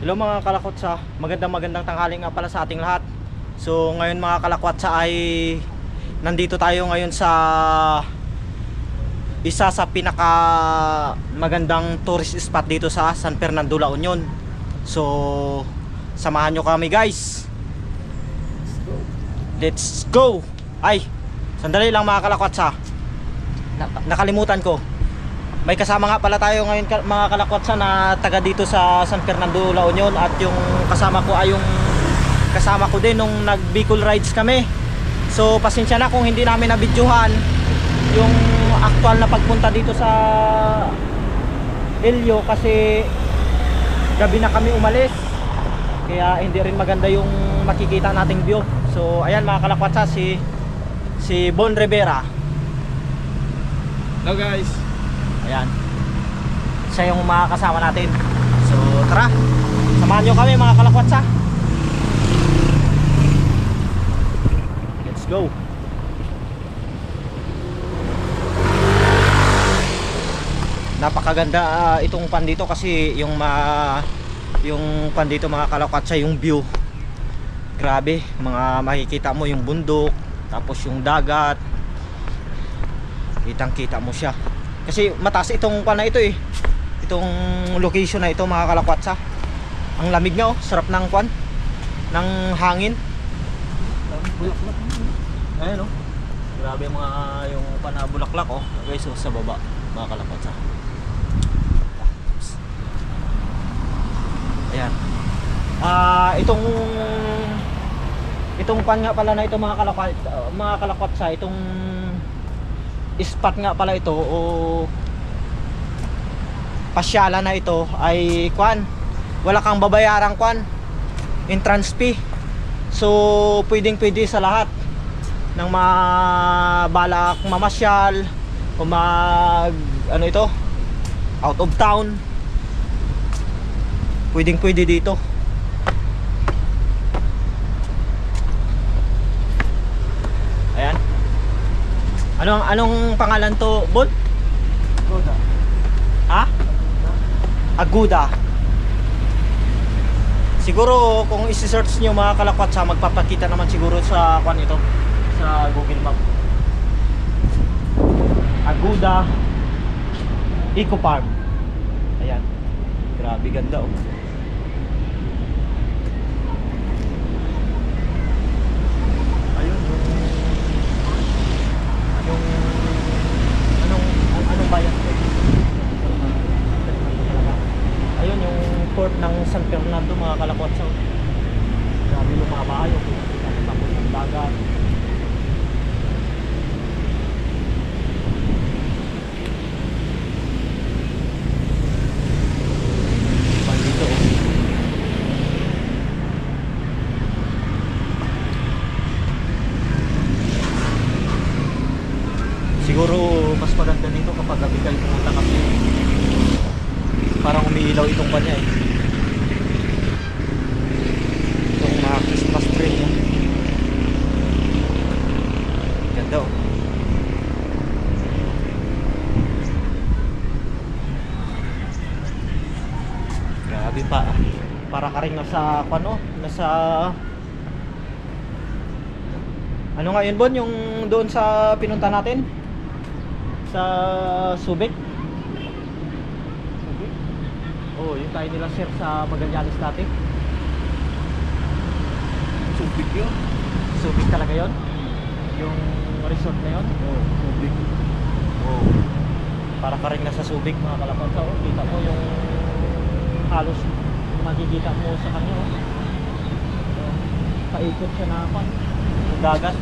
Hello mga kalakwatsa, magandang magandang tanghali nga pala sa ating lahat. So ngayon mga kalakwatsa ay nandito tayo ngayon sa isa sa pinaka magandang tourist spot dito sa San Fernando La Union. So samahan nyo kami guys. Let's go! Ay, sandali lang mga kalakwatsa. Na- nakalimutan ko. May kasama nga pala tayo ngayon mga kalakwatsa na taga dito sa San Fernando La Union at yung kasama ko ay yung kasama ko din nung nag Bicol rides kami. So pasensya na kung hindi namin nabidyohan yung actual na pagpunta dito sa Elio kasi gabi na kami umalis. Kaya hindi rin maganda yung makikita nating view. So ayan mga kalakwatsa si si Bon Rivera. Hello guys. Ayan. Siya yung mga kasama natin. So, tara. Samahan nyo kami mga kalakwatsa. Let's go. Napakaganda ah, itong pan dito kasi yung ma yung pan dito mga kalakwatsa yung view. Grabe, mga makikita mo yung bundok, tapos yung dagat. Kitang-kita mo siya. Kasi mataas itong pan na ito eh. Itong location na ito mga kalakwatsa. Ang lamig nga oh, sarap ng kwan ng hangin. Ayun oh. Grabe mga yung panabulaklak oh. Guys, oh, sa baba mga kalakwatsa. Ayan. Ah, itong itong pan nga pala na ito mga kalakwatsa, mga kalakwatsa, itong spot nga pala ito o pasyala na ito ay kwan wala kang babayarang kwan entrance fee. So pwedeng pwede sa lahat ng mga balak mamasyal o mag ano ito out of town. Pwedeng pwede dito ayan Anong anong pangalan to, Bon? Koda. Ha? Aguda. Siguro kung isi-search niyo mga kalakwatsa, magpapakita naman siguro sa kwan ito sa Google Map. Aguda Eco Farm. Ayan. Grabe ganda oh. Ayun yung yung anong an- anong bayan ko? Ayun yung port ng San Fernando mga kalakwatsa. Yung tapos ng dagat. Bandito. Siguro mas maganda dito kapag gabi kayo pumunta kasi parang umiilaw itong kanya eh. Itong mga Christmas tree niya. Oh. Grabe pa. Para ka rin nasa ano, nasa ano nga yun Bon, yung doon sa pinunta natin? Sa Subic? Oh, yung tayo nila sir sa Magallanes dati. Subic yun. Subic talaga yon Yung resort na yon Oo, Subic. Oo. Para ka rin nasa Subic mga kalapag sa Kita mo yung halos makikita mo sa kanya. Oh. So, paikot siya na ako. Yung dagat.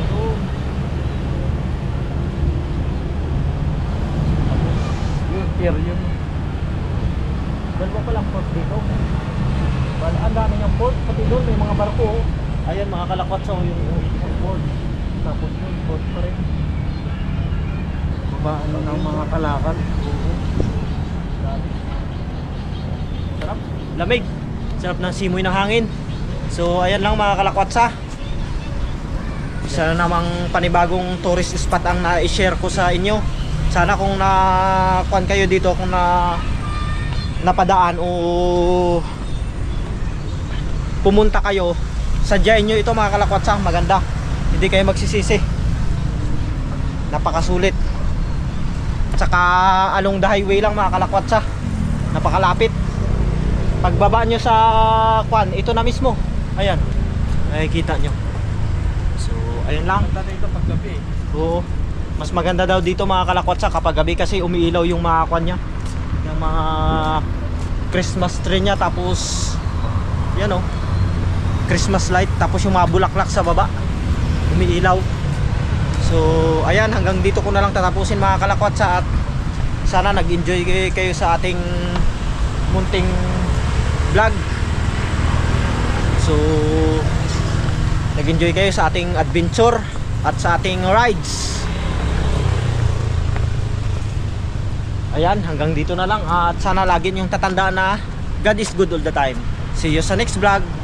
Ito. Tapos, Yun, pier yun. dalawa pa lang port dito. Well, ang dami ng port, pati doon may mga barko. oh. Ayan mga kalakwat sa yung, port. Tapos yung port pa rin. Babaan ng mga kalakal. Sarap. Lamig. Sarap ng simoy ng hangin. So ayan lang mga kalakwatsa. Isa na namang panibagong tourist spot ang na-share ko sa inyo. Sana kung na kuan kayo dito kung na napadaan o pumunta kayo, sadyain nyo ito mga kalakwatsa, maganda. Hindi kayo magsisisi. Napakasulit. Tsaka along the highway lang mga kalakwatsa. Napakalapit. Pagbaba nyo sa kwan, ito na mismo. Ayan. Nakikita nyo. So, ayun lang. Punta dito paggabi. Oo. Mas maganda daw dito mga kalakwatsa kapag gabi kasi umiilaw yung mga kwan niya. Yung mga Christmas tree niya tapos yan oh. Christmas light tapos yung mga bulaklak sa baba. Umiilaw. So, ayan hanggang dito ko na lang tatapusin mga kalakwatsa at sana nag-enjoy kay- kayo sa ating munting vlog. So, nag-enjoy kayo sa ating adventure at sa ating rides. Ayan, hanggang dito na lang at sana lagi niyong tatandaan na God is good all the time. See you sa next vlog.